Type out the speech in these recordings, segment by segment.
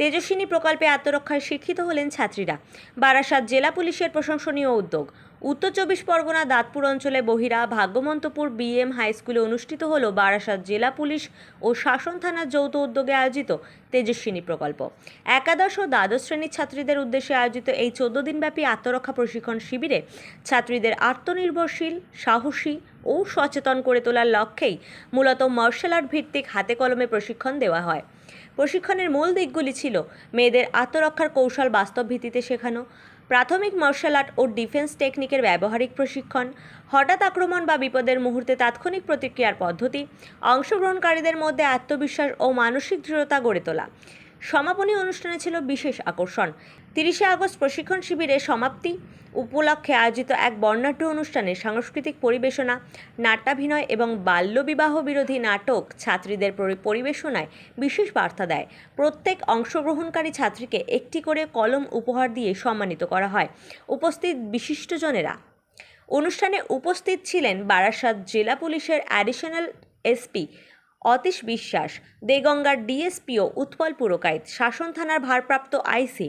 তেজস্বিনী প্রকল্পে আত্মরক্ষায় শিক্ষিত হলেন ছাত্রীরা। বারাসাত জেলা পুলিশের প্রশংসনীয় উদ্যোগ। উত্তর চব্বিশ পরগনা দাঁতপুর অঞ্চলে বহিরা ভাগ্যমন্তপুর বিএম হাই স্কুলে অনুষ্ঠিত হল বারাসাত জেলা পুলিশ ও শাসন থানার যৌথ উদ্যোগে আয়োজিত তেজস্বিনী প্রকল্প। একাদশ ও দ্বাদশ শ্রেণির ছাত্রীদের উদ্দেশ্যে আয়োজিত এই চোদ্দ দিনব্যাপী আত্মরক্ষা প্রশিক্ষণ শিবিরে ছাত্রীদের আত্মনির্ভরশীল, সাহসী ও সচেতন করে তোলার লক্ষ্যেই মূলত মার্শাল আর্ট ভিত্তিক হাতে কলমে প্রশিক্ষণ দেওয়া হয়। প্রশিক্ষণের মূল দিকগুলি ছিল মেয়েদের আত্মরক্ষার কৌশল বাস্তব ভিত্তিতে শেখানো, প্রাথমিক মার্শাল আর্ট ও ডিফেন্স টেকনিকের ব্যবহারিক প্রশিক্ষণ, হঠাৎ আক্রমণ বা বিপদের মুহূর্তে তাৎক্ষণিক প্রতিক্রিয়ার পদ্ধতি, অংশগ্রহণকারীদের মধ্যে আত্মবিশ্বাস ও মানসিক দৃঢ়তা গড়ে তোলা। সমাপনী অনুষ্ঠানে ছিল বিশেষ আকর্ষণ। তিরিশে আগস্ট প্রশিক্ষণ শিবিরের সমাপ্তি উপলক্ষে আয়োজিত এক বর্ণাঢ্য অনুষ্ঠানে সাংস্কৃতিক পরিবেশনা, নাট্যাভিনয় এবং বাল্যবিবাহ বিরোধী নাটক ছাত্রীদের পরিবেশনায় বিশেষ বার্তা দেয়। প্রত্যেক অংশগ্রহণকারী ছাত্রীকে একটি করে কলম উপহার দিয়ে সম্মানিত করা হয়। উপস্থিত বিশিষ্টজনেরা। অনুষ্ঠানে উপস্থিত ছিলেন বারাসাত জেলা পুলিশের অ্যাডিশনাল এসপি অতীশ বিশ্বাস, দেগঙ্গার ডিএসপিও উৎপল পুরকাইত শাসন থানার ভারপ্রাপ্ত আইসি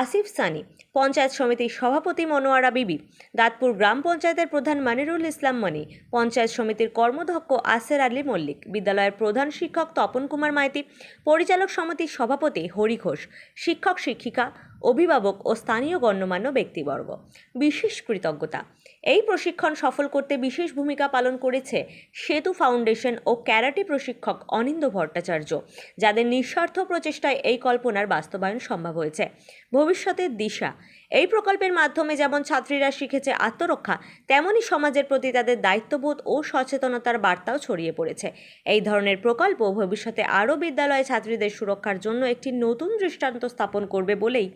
আসিফ সানি, পঞ্চায়েত সমিতির সভাপতি মনোয়ারা বিবি, দাঁতপুর গ্রাম পঞ্চায়েতের প্রধান মানিরুল ইসলাম মনি, পঞ্চায়েত সমিতির কর্মধ্যক্ষ আসের আলী মল্লিক, বিদ্যালয়ের প্রধান শিক্ষক তপন কুমার মাইতি, পরিচালক সমিতির সভাপতি হরি ঘোষ, শিক্ষক শিক্ষিকা অভিভাবক ও স্থানীয় গণ্যমান্য ব্যক্তিবর্গ। বিশেষ কৃতজ্ঞতা। এই প্রশিক্ষণ সফল করতে বিশেষ ভূমিকা পালন করেছে সেতু ফাউন্ডেশন ও ক্যারাটে প্রশিক্ষক অনিন্দ ভট্টাচার্য, যাদের নিঃস্বার্থ প্রচেষ্টায় এই কল্পনার বাস্তবায়ন সম্ভব হয়েছে। ভবিষ্যতের দিশা। এই প্রকল্পের মাধ্যমে যেমন ছাত্রীরা শিখেছে আত্মরক্ষা, তেমনি সমাজের প্রতি তাদের দায়িত্ববোধ ও সচেতনতার বার্তাও ছড়িয়ে পড়েছে। এই ধরনের প্রকল্প ভবিষ্যতে আরও বিদ্যালয়ে ছাত্রীদের সুরক্ষার জন্য একটি নতুন দৃষ্টান্ত স্থাপন করবে বলেই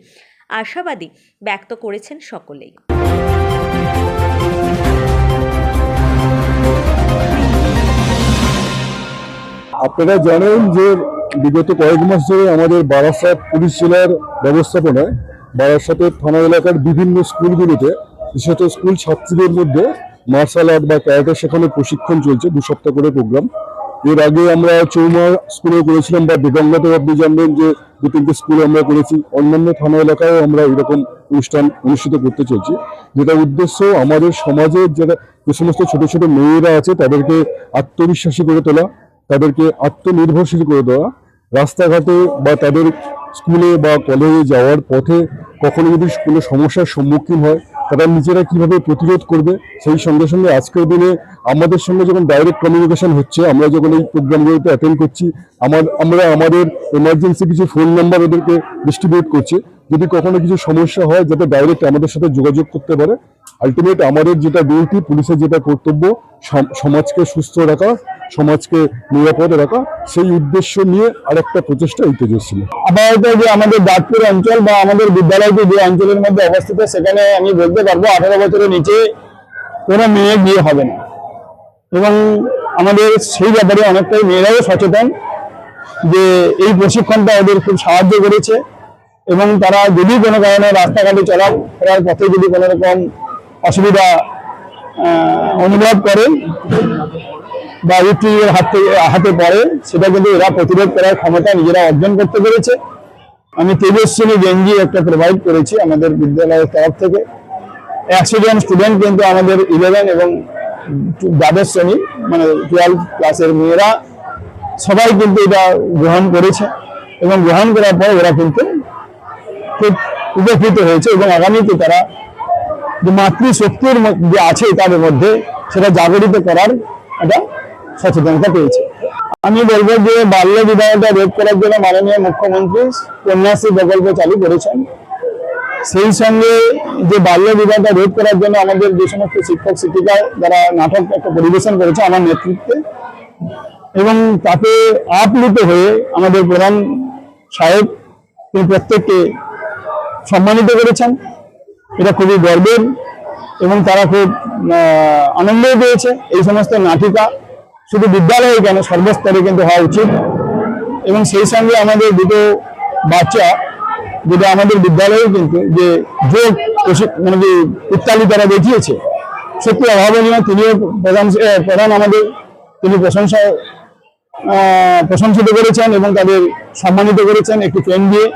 আশাবাদী ব্যক্ত করেছেন সকলেই। আপনারা জানেন যে বিগত কয়েক মাস ধরে আমাদের বারাসাত পুলিশ জেলার ব্যবস্থাপনায় বারাসাতের থানা এলাকার বিভিন্ন স্কুলগুলিতে, বিশেষত স্কুল ছাত্রীদের মধ্যে মার্শাল আর্ট বা ক্যারাটে শেখানোর প্রশিক্ষণ চলছে, দু সপ্তাহ করে প্রোগ্রাম এর আগে আমরা চৌমা স্কুলে করেছিলাম বা বেগঙ্গাতে আপনি জানবেন যে দু তিনটে স্কুলে আমরা করেছি। অন্যান্য থানা এলাকায় আমরা এরকম অনুষ্ঠান অনুষ্ঠিত করতে চলছি। যেটা উদ্দেশ্য আমাদের সমাজের যারা যে সমস্ত ছোট ছোট মেয়েরা আছে, তাদেরকে আত্মবিশ্বাসী করে তোলা, তাদেরকে আত্মনির্ভরশীল করে দেওয়া রাস্তাঘাটে বা তাদের স্কুলে বা কলেজে যাওয়ার পথে কখনো যদি কোনো সমস্যার সম্মুখীন হয় তারা নিজেরা কীভাবে প্রতিরোধ করবে, সেই সঙ্গে সঙ্গে আজকের দিনে আমাদের সঙ্গে যখন ডাইরেক্ট কমিউনিকেশন হচ্ছে, আমরা যখন এই প্রোগ্রামগুলোতে অ্যাটেন্ড করছি, আমার, আমরা আমাদের এমার্জেন্সি কিছু ফোন নাম্বার ওদেরকে ডিস্ট্রিবিউট করছি। যদি কখনো কিছু সমস্যা হয়, যাতে ডাইরেক্ট আমাদের সাথে যোগাযোগ করতে পারে। আলটিমেট আমাদের যেটা ডিউটি পুলিশের যেটা কর্তব্য, সম- সমাজকে সুস্থ রাখা সমাজকে নিরাপদ রাখা, সেই উদ্দেশ্য নিয়ে আরেকটা প্রচেষ্টা এই তেজস্বী। আপাতত যে আমাদের দাঁতপুর অঞ্চল বা আমাদের বিদ্যালয়টি যে অঞ্চলের মধ্যে অবস্থিত, সেখানে আমি বলতে পারব আঠারো বছরের নিচে কোনো মেয়ে বিয়ে হবে না। এবং আমাদের সেই ব্যাপারে অনেকটাই মেয়েরাও সচেতন যে এই প্রশিক্ষণটা ওদের খুব সাহায্য করেছে এবং তারা যদি কোনো কারণে রাস্তাঘাটে চলা ফেরার পথে যদি কোনো রকম অসুবিধা অনুভব করেন বা ইলেকট্রিকের হাতে হাতে পড়ে সেটা কিন্তু এরা প্রতিরোধ করার ক্ষমতা নিজেরা অর্জন করতে পেরেছে। আমি তেজস্বিনী গেঞ্জি একটা প্রোভাইড করেছি আমাদের বিদ্যালয়ের তরফ থেকে। একশো জন স্টুডেন্ট কিন্তু আমাদের ইলেভেন এবং দ্বাদশ শ্রেণি মানে টুয়েলভ ক্লাসের মেয়েরা, সবাই কিন্তু এটা গ্রহণ করেছে এবং গ্রহণ করার পর ওরা কিন্তু খুব উপকৃত হয়েছে এবং আগামীতে তারা যে মাতৃশক্তির যে আছে তাদের মধ্যে, সেটা জাগরিত করার একটা সচেতনতা পেয়েছে। আমি বলব যে বাল্য বিবাহটা রোধ করার জন্য মাননীয় মুখ্যমন্ত্রী কন্যাশ্রী প্রকল্প চালু করেছেন। সেই সঙ্গে যে বাল্য বিবাহটা রোধ করার জন্য আমাদের যে সমস্ত শিক্ষক, শিক্ষিকা যারা নাটক একটা পরিবেশন করেছে আমার নেতৃত্বে এবং তাতে আপ্লুত হয়ে আমাদের প্রধান সাহেব তিনি প্রত্যেককে সম্মানিত করেছেন। এটা খুবই গর্বের এবং তারা খুব আনন্দও পেয়েছে। এই সমস্ত নাটিকা শুধু বিদ্যালয়ে কেন সর্বস্তরে কিন্তু হওয়া উচিত। এবং সেই সঙ্গে আমাদের দুটো বাচ্চা, যেটা আমাদের বিদ্যালয়েও কিন্তু যে যোগ মানে যে ইত্যাদি তারা দেখিয়েছে, সত্যি অভাবনীয়, তিনিও প্রধান প্রধান আমাদের, তিনি প্রশংসা প্রশংসিত করেছেন এবং তাদের সম্মানিত করেছেন একটি পেন দিয়ে